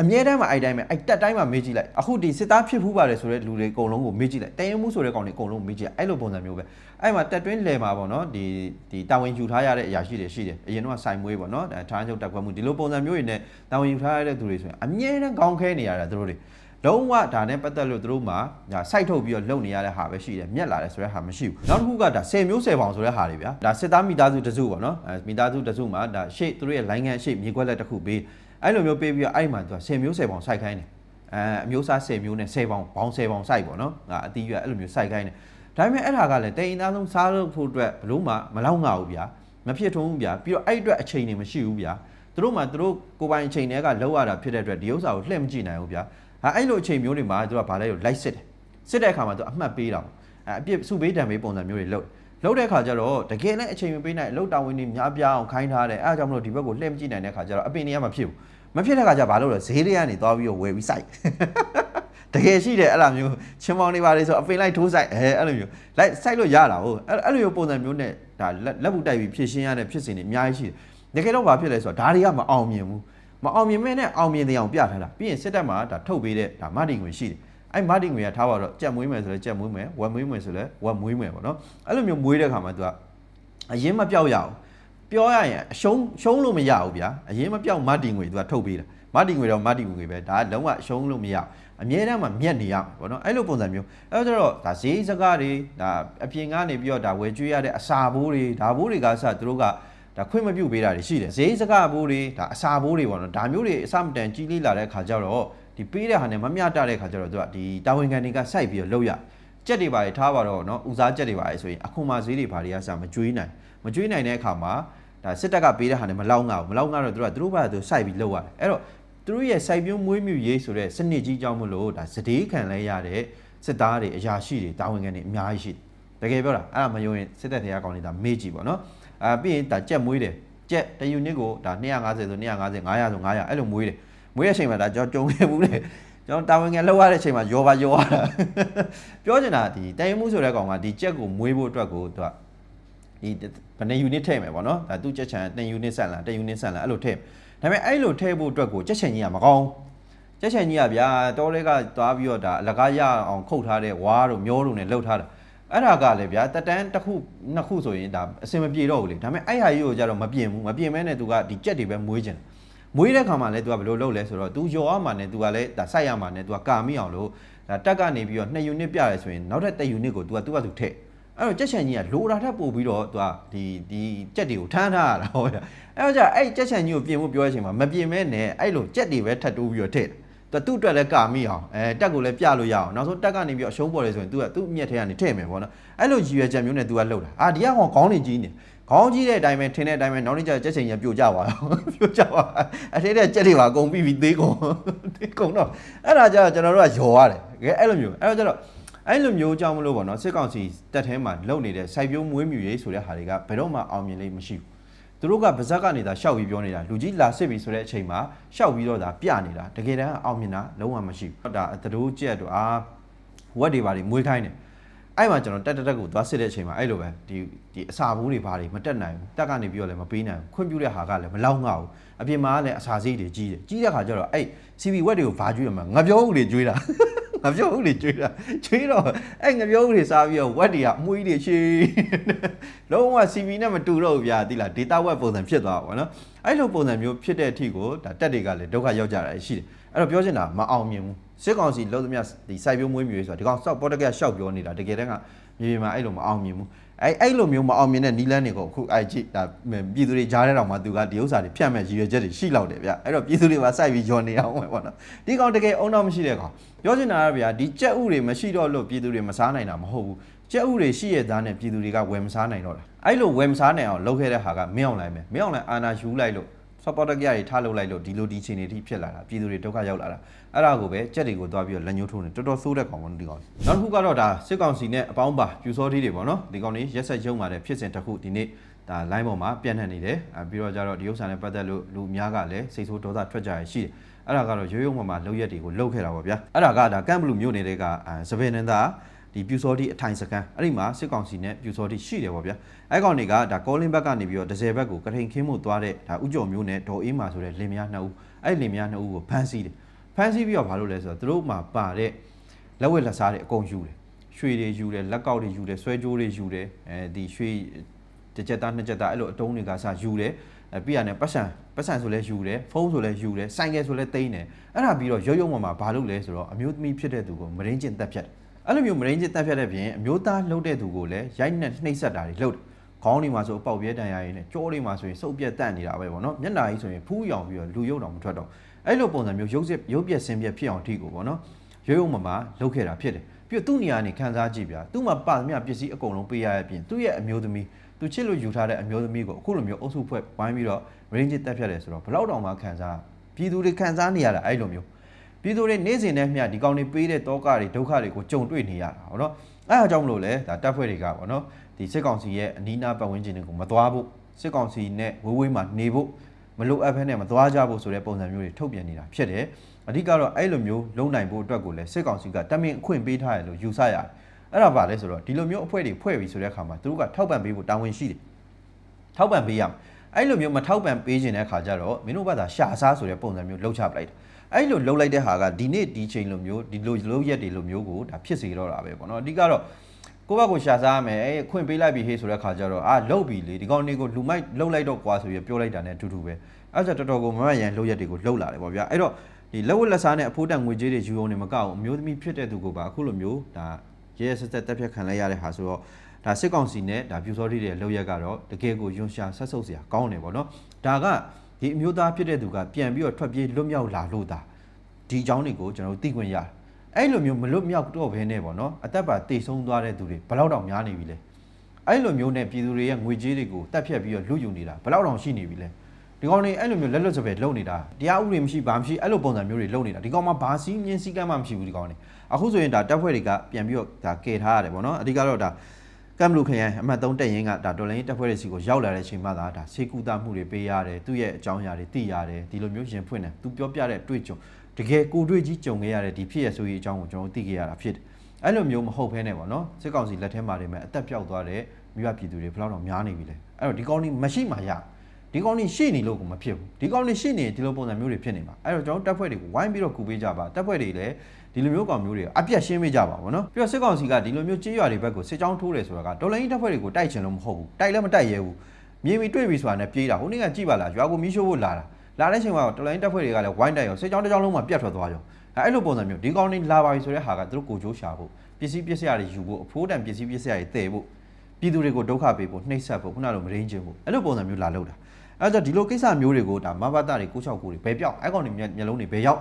အမြဲတမ်းမှာအဲ့တိုင်းပဲအဲ့တက်တိုင်းမှာမေးကြည့်လိုက်အခုဒီစစ်သားဖြစ်ဖူးပါတယ်ဆိုတဲ့လူတွေအကုန်လုံးကိုမေးကြည့်လိုက်တရင်မှုဆိုတဲ့ကောင်တွေအကုန်လုံးမေးကြည့်လိုက်အဲ့လိုပုံစံမျိုးပဲအဲ့မှာတက်တွင်းလဲမှာပေါ့နော်ဒီဒီတာဝန်ယူထားရတဲ့အရာရှိတွေရှိတယ်အရင်တော့စိုင်မွေးပေါ့နော်ဒါထားချုပ်တက်ခွဲမှုဒီလိုပုံစံမျိုးတွေနဲ့တာဝန်ယူထားရတဲ့သူတွေဆိုရင်အမြဲတမ်းကောင်းခဲနေရတာသူတို့တွေလုံးဝဒါနဲ့ပတ်သက်လို့သူတို့မှာဒါစိုက်ထုတ်ပြီးတော့လုပ်နေရတဲ့ဟာပဲရှိတယ်မြက်လာတယ်ဆိုတဲ့ဟာမရှိဘူးနောက်တစ်ခုကဒါ10မျိုး10ပေါင်ဆိုတဲ့ဟာတွေဗျာဒါစစ်သားမိသားစုတစုပေါ့နော်အဲမိသားစုတစုမှာဒါရှေ့သူတို့ရဲ့လိုင်းငံရှေ့မြေခွက်လက်တစ်ခုပေး အဲ့လိုမျိုးပေးပြီးတော့အဲ့မှာသူက10မျိုး10ပေါင်စိုက်ခိုင်းတယ်အဲအမျိုးသား10မျိုးနဲ့10ပေါင်ဘောင်း10ပေါင်စိုက်ပေါ့နော်ငါအတီးရွက်အဲ့လိုမျိုးစိုက်ခိုင်းတယ်ဒါပေမဲ့အဲ့ဒါကလည်းတိန်သားလုံးစားလို့ဖို့အတွက်ဘလို့မှမလောက်ငါဘူးဗျာမဖြစ်ထုံးဘူးဗျာပြီးတော့အဲ့အတွက်အချိန်တွေမရှိဘူးဗျာသူတို့မှသူတို့ကိုယ်ပိုင်အချိန်တွေကလောက်ရတာဖြစ်တဲ့အတွက်ဒီဥစ္စာကိုလှည့်မကြည့်နိုင်ဘူးဗျာဟာအဲ့လိုအချိန်မျိုးတွေမှာသူကဘာလဲလို့လိုက်စစ်တယ်စစ်တဲ့အခါမှာသူအမှတ်ပေးတာပေါ့အဲအပြစ်စုပေးတံပေးပုံစံမျိုးတွေလုပ်လုပ်တဲ့အခါကျတော့တကယ်လည်းအချိန်မပေးနိုင်အလုပ်တာဝန်တွေများပြားအောင်ခိုင်းထားတယ်အဲအကြောင်းမလို့ဒီဘက်ကိုလှည့်မကြည့်နိုင်တဲ့အခါကျတော့အပင်တွေကမဖြစ်ဘူး မဖြစ်တဲ့အခါကျဘာလို့လဲဈေးတွေကနေသွားပြီးတော့ဝယ်ပြီးစိုက်တကယ်ရှိတယ်အဲ့လိုမျိုးချင်းမောင်နေပါလေဆိုအပင်လိုက်ထိုးဆိုင်အဲအဲ့လိုမျိုးလိုက်စိုက်လို့ရတာဟုတ်အဲ့အဲ့လိုမျိုးပုံစံမျိုးနဲ့ဒါလက်လက်ဘူးတိုက်ပြီးဖြည့်ရှင်းရတဲ့ဖြစ်စဉ်တွေအများကြီးရှိတယ်တကယ်တော့ဘာဖြစ်လဲဆိုတော့ဒါတွေကမအောင်မြင်ဘူးမအောင်မြင်မဲ့နဲ့အောင်မြင်တဲ့အောင်ပြထားတာပြီးရင်စစ်တပ်မှာဒါထုတ်ပေးတဲ့ဒါမတင်ငွေရှိတယ်အဲ့မတင်ငွေကထားပါတော့ကြက်မွေးမယ်ဆိုလဲကြက်မွေးမယ်ဝက်မွေးမယ်ဆိုလဲဝက်မွေးမယ်ပေါ့နော်အဲ့လိုမျိုးမွေးတဲ့ခါမှာ तू ကအရင်မပြောက်ရအောင် ပြောရရင်အရှုံးရှုံးလို့မရဘူးဗျာအရင်မပြောက်မတင်ငွေ तू ကထုတ်ပေးတာမတင်ငွေတော့မတင်ငွေပဲဒါကလုံးဝရှုံးလို့မရဘူးအမြဲတမ်းမှမြက်နေရမှာပေါ့နော်အဲ့လိုပုံစံမျိုးအဲ့တော့ကျတော့ဒါဈေးစကားတွေဒါအပြင်ကနေပြီးတော့ဒါဝယ်ကျွေးရတဲ့အစာဘိုးတွေဒါဘိုးတွေကစသူတို့ကဒါခွင့်မပြုတ်ပေးတာတွေရှိတယ်ဈေးစကားဘိုးတွေဒါအစာဘိုးတွေပေါ့နော်ဒါမျိုးတွေအစမတန်ကြီးလေးလာတဲ့ခါကျတော့ဒီပေးတဲ့ဟာနဲ့မမျှတတဲ့ခါကျတော့သူကဒီတာဝန်ခံတွေကစိုက်ပြီးတော့လှုပ်ရကြက်တွေပါထားပါတော့နော်ဦးစားကြက်တွေပါဆိုရင်အခုမှဈေးတွေဘာတွေကစမကျွေးနိုင် မကျွေးနိုင်တဲ့အခါမှာဒါစစ်တပ်ကပေးတဲ့ဟာနဲ့မလောက်ငါဘူးမလောက်ငါတော့သူတို့ကသူတို့ဘာသူစိုက်ပြီးလှုပ်ရတယ်အဲ့တော့သူတို့ရဲ့စိုက်ပျိုးမွေးမြူရေးဆိုတဲ့စနစ်ကြီးကြောင့်မလို့ဒါစတေးခံလဲရတဲ့စစ်သားတွေအရာရှိတွေတာဝန်ခံတွေအများကြီးရှိတယ်တကယ်ပြောတာအဲ့ဒါမယုံရင်စစ်တပ်တရားကောင်းနေတာမေ့ကြည့်ပါနော်အာပြီးရင်ဒါကြက်မွေးတယ်ကြက်တယူနစ်ကိုဒါ250ဆို250 900ဆို900အဲ့လိုမွေးတယ်မွေးတဲ့အချိန်မှာဒါကျွန်တော်ကြုံခဲ့ဘူးလေကျွန်တော်တာဝန်ခံလောက်ရတဲ့အချိန်မှာရောပါရောရတာပြောချင်တာဒီတန်ရုံမှုဆိုတဲ့ကောင်ကဒီကြက်ကိုမွေးဖို့အတွက်ကိုသူက ဒီဘယ်နှ unit ထည့်မယ်ပေါ့နော်ဒါသူကြက်ချံ2 unit ဆက်လာ1 unit ဆက်လာအဲ့လိုထည့်ဒါပေမဲ့အဲ့လိုထည့်ဖို့အတွက်ကိုကြက်ချံကြီးကမကောင်း ကြက်ချင်ကြီးကဗျာတောထဲကသွားပြီးတော့ဒါအလကားရအောင်ခုတ်ထားတဲ့ဝါးတို့မျောတို့နဲ့လှုပ်ထားတာအဲ့ဒါကလည်းဗျာတက်တန်းတစ်ခုနှစ်ခုဆိုရင်ဒါအစင်မပြေတော့ဘူးလေဒါပေမဲ့အဲ့ဟာကြီးကိုကြတော့မပြင်ဘူးမပြင်မဲနဲ့သူကဒီကြက်တွေပဲမွေးကျင်မွေးတဲ့ခါမှာလည်း तू ကဘယ်လိုလုပ်လဲဆိုတော့ तू ယော်ရမှာနဲ့ तू ကလည်းဒါစိုက်ရမှာနဲ့ तू ကကာမိအောင်လို့ဒါတက်ကနေပြီးတော့2 unit ပြရဲဆိုရင်နောက်ထပ်1 unit ကို तू ကသူ့ဘာသူထည့် အဲ့တော့ကြက်ချန်ကြီးကလိုတာထက်ပို့ပြီးတော့သူကဒီဒီကြက်တွေကိုထမ်းထားရတာဟုတ်လားအဲ့တော့じゃအဲ့ကြက်ချန်ကြီးကိုပြင်ဖို့ပြောရချိန်မှာမပြင်မဲနဲ့အဲ့လိုကြက်တွေပဲထပ်တိုးပြီးတော့ထည့်တယ်သူသူ့အတွက်လည်းကာမိအောင်အဲတက်ကိုလည်းပြလို့ရအောင်နောက်ဆုံးတက်ကနေပြီးအရှုံးပေါ်လေဆိုရင်သူကသူ့အမျက်ထဲကနေထည့်မယ်ပေါ့နော်အဲ့လိုရည်ရွယ်ချက်မျိုးနဲ့သူကလှုပ်တာအာဒီကဟောခေါင်းနေကြီးနေခေါင်းကြီးတဲ့အတိုင်းပဲထင်တဲ့အတိုင်းပဲနောက်နေ့ကျကြက်ချိန်ရပြိုကြပါတော့ပြိုကြပါအထက်တဲ့ကြက်တွေပါအကုန်ပြီးပြီးသေးကုန်သေးကုန်တော့အဲ့ဒါကြတော့ကျွန်တော်တို့ကယော်ရတယ်တကယ်အဲ့လိုမျိုးအဲ့တော့ကျတော့ အဲ့လိုမျိုးကြောင့်မလို့ပေါ့နော်စစ်ကောင်စီတက်ထဲမှာလုံနေတဲ့စိုက်ပျိုးမွေးမြူရေးဆိုတဲ့ဟာတွေကဘယ်တော့မှအောင်မြင်လိမ့်မရှိဘူးသူတို့ကဗဇက်ကနေသာရှောက်ပြီးပြောနေတာလူကြီးလာစစ်ပြီဆိုတဲ့အချိန်မှာရှောက်ပြီးတော့ဒါပြနေတာတကယ်တမ်းအောင်မြင်တာလုံးဝမရှိဘူးဒါသတို့ကြက်တို့အာဝက်တွေပါတွေမွေးခိုင်းတယ်အဲ့မှာကျွန်တော်တက်တက်တက်ကိုသွားစစ်တဲ့အချိန်မှာအဲ့လိုပဲဒီဒီအစာဘူးတွေဘာတွေမတက်နိုင်ဘူးတက်ကနေပြီးတော့လည်းမပေးနိုင်ဘူးခွင့်ပြုတဲ့ဟာကလည်းမလောက်ငါဘူးအပြင်မှာကလည်းအစာစိတ်တွေကြီးတယ်ကြီးတဲ့ခါကျတော့အဲ့ CV ဝက်တွေကိုဘာကျွေးရမှာငါပြောဦးတွေကျွေးတာ ငါပြောဦးတွေကျွေးတာကျွေးတော့အဲ့ငါပြောဦးတွေစားပြီးတော့ဝက်တွေကအမွှေးတွေရှည်လုံးဝ CV နဲ့မတူတော့ဘူးဗျာတိလား data web ပုံစံဖြစ်သွားပါဘောနော်အဲ့လိုပုံစံမျိုးဖြစ်တဲ့အထိကိုဒါတက်တွေကလည်းဒုက္ခရောက်ကြတာရှိတယ်အဲ့တော့ပြောချင်တာမအောင်မြင်ဘူးစစ်ကောင်စီလုံးသမျှဒီစိုက်ပျိုးမွေးမြူရေးဆိုတာဒီကောင်စောက်ပေါ်တက်ကရှောက်ပြောနေတာတကယ်တမ်းကမြေပြင်မှာအဲ့လိုမအောင်မြင်ဘူး အဲ့အဲ့လိုမျိုးမအောင်မြင်တဲ့နီလန်းတွေကိုအခုအဲ့ကြည့်ဒါပြည်သူတွေကြားထဲတော့မှသူကဒီဥစ္စာတွေဖြတ်မဲ့ရည်ရွယ်ချက်တွေရှိလောက်တယ်ဗျအဲ့တော့ပြည်သူတွေပါစိုက်ပြီးယောနေအောင်ပဲပေါ့နော်ဒီကောင်တကယ်အုံတော့မရှိတဲ့ကောင်ပြောချင်တာကဗျာဒီကြက်ဥတွေမရှိတော့လို့ပြည်သူတွေမစားနိုင်တာမဟုတ်ဘူးကြက်ဥတွေရှိရသားနဲ့ပြည်သူတွေကဝယ်မစားနိုင်တော့တာအဲ့လိုဝယ်မစားနိုင်အောင်လုပ်ခဲ့တဲ့ဟာကမင်းအောင်လိုက်ပဲမင်းအောင်လိုက်အာနာယူလိုက်လို့ support ကြရထားလုပ်လိုက်လို့ဒီလိုဒီချိန်တွေထိဖြစ်လာတာပြည်သူတွေဒုက္ခရောက်လာတာအဲ့ဒါကိုပဲကြက်တွေကိုသွားပြီးတော့လက်ညှိုးထိုးနေတော်တော်ဆိုးတဲ့ကောင်ပေါ့နော်ဒီကောင်နောက်တစ်ခုကတော့ဒါစစ်ကောင်စီနဲ့အပေါင်းပါပြူစောထီးတွေပေါ့နော်ဒီကောင်လေးရက်ဆက်ရုံမာတဲ့ဖြစ်စဉ်တစ်ခုဒီနေ့ဒါ line ပေါ်မှာပြန့်နှံ့နေတယ်အဲပြီးတော့ကြတော့ဒီဥစ္စာနဲ့ပတ်သက်လို့လူများကလည်းစိတ်ဆိုးဒေါသထွက်ကြရရှိတယ်အဲ့ဒါကတော့ရိုးရိုးမှမှလောက်ရက်တွေကိုလောက်ခဲ့တာပေါ့ဗျာအဲ့ဒါကဒါကမ်ဘလူးမျိုးနေတဲ့ကအဲစပင်နန်သာ ဒီပြူစောတိအထိုင်စကန်အဲ့ဒီမှာစစ်ကောင်စီနဲ့ပြူစောတိရှိတယ်ပေါ့ဗျာအဲ့ကောင်တွေကဒါကောလင်းဘက်ကနေပြီးတော့ဒဇယ်ဘက်ကိုကထိန်ခင်းမှုသွားတဲ့ဒါဥကြော်မျိုးနဲ့ဒေါ်အေးမာဆိုတဲ့လင်မယားနှစ်ဦးအဲ့လင်မယားနှစ်ဦးကိုဖမ်းဆီးတယ်ဖမ်းဆီးပြီးတော့ဘာလုပ်လဲဆိုတော့သူတို့မှာပါတဲ့လက်ဝက်လက်စားတွေအကုန်ယူတယ်ရွှေတွေယူတယ်လက်ကောက်တွေယူတယ်ဆွဲကြိုးတွေယူတယ်အဲဒီရွှေတစ်ချက်သားနှစ်ချက်သားအဲ့လိုအတုံးတွေကစားယူတယ်အဲပြီးရတယ်ပတ်စံပတ်စံဆိုလဲယူတယ်ဖုန်းဆိုလဲယူတယ်ဆိုင်ကယ်ဆိုလဲတိန်းတယ်အဲ့ဒါပြီးတော့ရုပ်ရုပ်မှမှာဘာလုပ်လဲဆိုတော့အမျိုးသမီးဖြစ်တဲ့သူကိုမရင်းကျင်တက်ဖြတ်တယ် အဲ့လိုမျိုးမရင်းကျင်တက်ဖြတ်တဲ့ပြင်အမျိုးသားလှုပ်တဲ့သူကိုလည်းရိုက်နှက်နှိပ်စက်တာတွေလှုပ်တယ်ခေါင်းတွေမှာဆိုအပေါက်ပြဲတန်ရရင်နဲ့ကြောတွေမှာဆိုရင်စုပ်ပြက်တန့်နေတာပဲပေါ့နော်မျက်နှာကြီးဆိုရင်ဖူးရောင်ပြီးတော့လူရုပ်တော့မထွက်တော့အဲ့လိုပုံစံမျိုးရုပ်စစ်ရုပ်ပြက်ဆင်းပြက်ဖြစ်အောင်အထိကိုပေါ့နော်ရုပ်ရုပ်မှမှာလှုပ်ခဲ့တာဖြစ်တယ်ပြီးတော့သူ့နေရာနေခံစားကြည့်ဗျာသူ့မှာပါသမျှပစ္စည်းအကုန်လုံးပေးရတဲ့အပြင်သူ့ရဲ့အမျိုးသမီးသူချစ်လို့ယူထားတဲ့အမျိုးသမီးကိုအခုလိုမျိုးအုပ်စုဖွဲ့ဝိုင်းပြီးတော့ range တက်ဖြတ်တယ်ဆိုတော့ဘလောက်တောင်မှခံစားပြည်သူတွေခံစားနေရတာအဲ့လိုမျိုး ပြည်သူတွေနေ့စဉ်နဲ့မျှဒီကောင်တွေပေးတဲ့တောကတွေဒုက္ခတွေကိုကြုံတွေ့နေရတာပေါ့နော်အဲ့ဒါကြောင့်မလို့လဲဒါတပ်ဖွဲ့တွေကပေါ့နော်ဒီစစ်ကောင်စီရဲ့အနီးနားပတ်ဝန်းကျင်တွေကိုမသွားဖို့စစ်ကောင်စီနဲ့ဝေးဝေးမှာနေဖို့မလိုအပ်ဘဲနဲ့မသွားကြဖို့ဆိုတဲ့ပုံစံမျိုးတွေထုတ်ပြန်နေတာဖြစ်တယ်အဓိကတော့အဲ့လိုမျိုးလုံနိုင်ဖို့အတွက်ကိုလည်းစစ်ကောင်စီကတမင်အခွင့်ပေးထားရလို့ယူဆရတယ်အဲ့ဒါပါလဲဆိုတော့ဒီလိုမျိုးအဖွဲ့တွေဖွဲ့ပြီးဆိုတဲ့အခါမှာသူတို့ကထောက်ပံ့ပေးဖို့တာဝန်ရှိတယ်ထောက်ပံ့ပေးရမယ်အဲ့လိုမျိုးမထောက်ပံ့ပေးခြင်းတဲ့ခါကျတော့မင်းတို့ဘာသာရှာစားဆိုတဲ့ပုံစံမျိုးလှုပ်ချပလိုက်တာ အဲ့လိုလှုပ်လိုက်တဲ့ဟာကဒီနေ့ဒီချိန်လိုမျိုးဒီလိုလှုပ်ရက်တွေလိုမျိုးကိုဒါဖြစ်စေတော့တာပဲပေါ့နော်အဓိကတော့ကိုယ့်ဘက်ကိုရှာစားရမယ်အဲ့ခွင့်ပေးလိုက်ပြီဟေးဆိုတဲ့ခါကျတော့အာလှုပ်ပြီလေဒီကောင်တွေကိုလူမိုက်လှုပ်လိုက်တော့ကွာဆိုပြီးပြောလိုက်တာနဲ့အတူတူပဲအဲ့ဒါတော်တော်ကိုမမရန်လှုပ်ရက်တွေကိုလှုပ်လာတယ်ပေါ့ဗျာအဲ့တော့ဒီလက်ဝက်လက်စားနဲ့အဖိုးတန်ငွေကြေးတွေယူအောင်နေမကောက်ဘူးအမျိုးသမီးဖြစ်တဲ့သူကိုပါအခုလိုမျိုးဒါရဲရဲဆက်ဆက်တက်ဖြတ်ခံလိုက်ရတဲ့ဟာဆိုတော့ဒါစစ်ကောင်စီနဲ့ဒါပြူစောတိတွေလောက်ရက်ကတော့တကယ်ကိုယွန်ရှာဆက်ဆုပ်စရာကောင်းတယ်ပေါ့နော်ဒါကဒီအမျိုးသားဖြစ်တဲ့သူကပြန်ပြီးတော့ထွက်ပြေးလွတ်မြောက်လာလို့ဒါ ဒီအကြောင်းတွေကိုကျွန်တော်တို့သိခွင့်ရတယ်အဲ့လိုမျိုးမလွတ်မြောက်တော့ဘဲနဲ့ပေါ့နော်အသက်ပါတိတ်ဆုံးသွားတဲ့သူတွေဘယ်လောက်တောင်များနေပြီလဲအဲ့လိုမျိုးနဲ့ပြည်သူတွေရဲ့ငွေကြေးတွေကိုတက်ဖြတ်ပြီးတော့လူယူနေတာဘယ်လောက်တောင်ရှိနေပြီလဲဒီကောင်တွေအဲ့လိုမျိုးလက်လွတ်စပယ်လုံနေတာတရားဥပဒေမရှိဘာမရှိအဲ့လိုပုံစံမျိုးတွေလုံနေတာဒီကောင်မှာဘာစီးမြင်းစည်းကမ်းမှမရှိဘူးဒီကောင်တွေအခုဆိုရင်ဒါတပ်ဖွဲ့တွေကပြန်ပြီးတော့ဒါကယ်ထားရတယ်ပေါ့နော်အဓိကတော့ဒါကမ်ဘလူခရိုင်အမှတ်3တက်ရင်ကဒါတော်လိုင်းတပ်ဖွဲ့တွေစီကိုရောက်လာတဲ့အချိန်မှသာဒါစေကူတာမှုတွေပေးရတယ်သူ့ရဲ့အကြောင်းအရာတွေသိရတယ်ဒီလိုမျိုးရင်ဖွင့်တယ်သူပြောပြတဲ့တွေ့ကြုံ တကယ်ကိုတွေ့ကြီးကြုံခဲ့ရတဲ့ဒီဖြစ်ရဆိုရေးအကြောင်းကိုကျွန်တော်တို့သိခဲ့ရတာဖြစ်တယ်အဲ့လိုမျိုးမဟုတ်ဘဲနဲ့ပေါ့နော်စစ်ကောင်စီလက်ထဲမှာနေမဲ့အသက်ပြောက်သွားတဲ့မိဘပြည်သူတွေဘယ်လောက်တော့များနေပြီလဲအဲ့တော့ဒီကောင်းကြီးမရှိမှရဒီကောင်းကြီးရှိနေလို့ကိုမဖြစ်ဘူးဒီကောင်းကြီးရှိနေဒီလိုပုံစံမျိုးတွေဖြစ်နေမှာအဲ့တော့ကျွန်တော်တို့တပ်ဖွဲ့တွေကိုဝိုင်းပြီးတော့ကူပေးကြပါတပ်ဖွဲ့တွေလည်းဒီလိုမျိုးကောင်မျိုးတွေအပြတ်ရှင်းပေးကြပါဘောနော်ပြီးတော့စစ်ကောင်စီကဒီလိုမျိုးကြေးရွာတွေဘက်ကိုစစ်ကြောင်းထိုးတယ်ဆိုတာကဒေါ်လာကြီးတပ်ဖွဲ့တွေကိုတိုက်ချင်လို့မဟုတ်ဘူးတိုက်လည်းမတိုက်ရဲဘူးမြေမီတွေ့ပြီဆိုတာနဲ့ပြေးတာဟိုနေ့ကကြည့်ပါလားရွာကိုမီးရှို့ဖို့လာတာ လာတဲ့ချိန်မှာဒေါ်လာကြီးတပ်ဖွဲ့တွေကလည်းဝိုင်းတိုက်ရောစစ်ကြောင်းတစ်ကြောင်းလုံးမှာပြတ်ထွက်သွားရောအဲအဲ့လိုပုံစံမျိုးဒီကောင်တွေလာပါပြီဆိုတဲ့ဟာကသူတို့ကိုကြိုးရှာဖို့ပစ္စည်းပစ္စည်းတွေယူဖို့အဖိုးတန်ပစ္စည်းပစ္စည်းတွေတည်ဖို့ပြည်သူတွေကိုဒုက္ခပေးဖို့နှိပ်စက်ဖို့ခုနလိုမရင်းချင်းဖို့အဲ့လိုပုံစံမျိုးလာလောက်တာအဲ့တော့ဒီလိုကိစ္စမျိုးတွေကိုဒါမဘာတာတွေကို6ကိုတွေဘယ်ပြောက်အဲ့ကောင်တွေမျက်လုံးတွေဘယ်ရောက်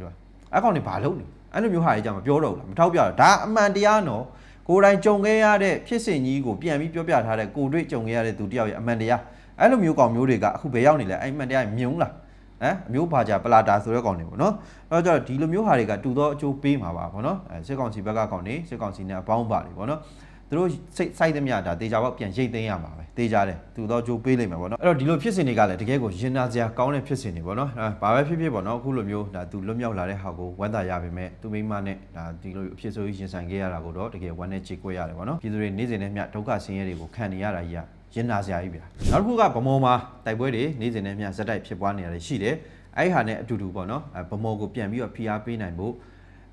ပြောအဲ့ကောင်တွေဘာလုပ်နေအဲ့လိုမျိုးဟာကြီးကြမှာပြောတော့ဘူးလားမထောက်ပြတော့ဒါအမှန်တရားနော်ကိုယ်တိုင်ကြုံခဲ့ရတဲ့ဖြစ်စဉ်ကြီးကိုပြန်ပြီးပြောပြထားတဲ့ကိုတွေ့ကြုံခဲ့ရတဲ့သူတယောက်ရဲ့အမှန်တရား အဲ့လိုမျိုးကောင်မျိုးတွေကအခုဘယ်ရောက်နေလဲအဲ့အမှန်တရားမြုံလားဟမ်အမျိုးဘာကြပလာတာဆိုတဲ့ကောင်တွေပေါ့နော်အဲ့တော့ဒီလိုမျိုးဟာတွေကတူတော့အကျိုးပေးမှာပါပေါ့နော်အဲစစ်ကောင်စီဘက်ကကောင်တွေစစ်ကောင်စီနဲ့အပေါင်းပါတွေပေါ့နော်သူတို့စိတ်စိုက်သမျှဒါတေချာပေါက်ပြန်ရိတ်သိမ်းရမှာပဲတေချာတယ်သူတော့ကြိုးပေးလိမ့်မယ်ပေါ့နော်အဲ့တော့ဒီလိုဖြစ်စဉ်တွေကလည်းတကယ်ကိုရင်နာစရာကောင်းတဲ့ဖြစ်စဉ်တွေပေါ့နော်အဲဘာပဲဖြစ်ဖြစ်ပေါ့နော်အခုလိုမျိုးဒါသူလွတ်မြောက်လာတဲ့ဟာကိုဝမ်းသာရပါပဲသူမိမနဲ့ဒါဒီလိုအဖြစ်ဆိုရင်ဆိုင်ခဲ့ရတာကိုတော့တကယ်ဝမ်းနဲ့ကြေကွဲရတယ်ပေါ့နော်ပြည်သူတွေနေ့စဉ်နဲ့မျှဒုက္ခဆင်းရဲတွေကိုခံနေရတာကြီးက ရင်နာစရာကြီးဗျာနောက်တစ်ခုကဗမော်မှာတိုက်ပွဲတွေနေ့စဉ်နဲ့မျှဇက်တိုက်ဖြစ်ပွားနေရတယ်ရှိတယ်အဲ့ဟာနဲ့အတူတူပေါ့နော်အဲဗမော်ကိုပြန်ပြီးတော့ဖိအားပေးနိုင်ဖို့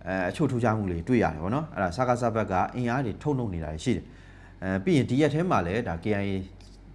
အဲအချို့ထူးခြားမှုတွေတွေ့ရတယ်ပေါ့နော်အဲ့ဒါစကားစဘက်ကအင်အားတွေထုတ်နှုတ်နေတာရှိတယ်အဲပြီးရင်ဒီရက်ထဲမှာလည်းဒါ KIA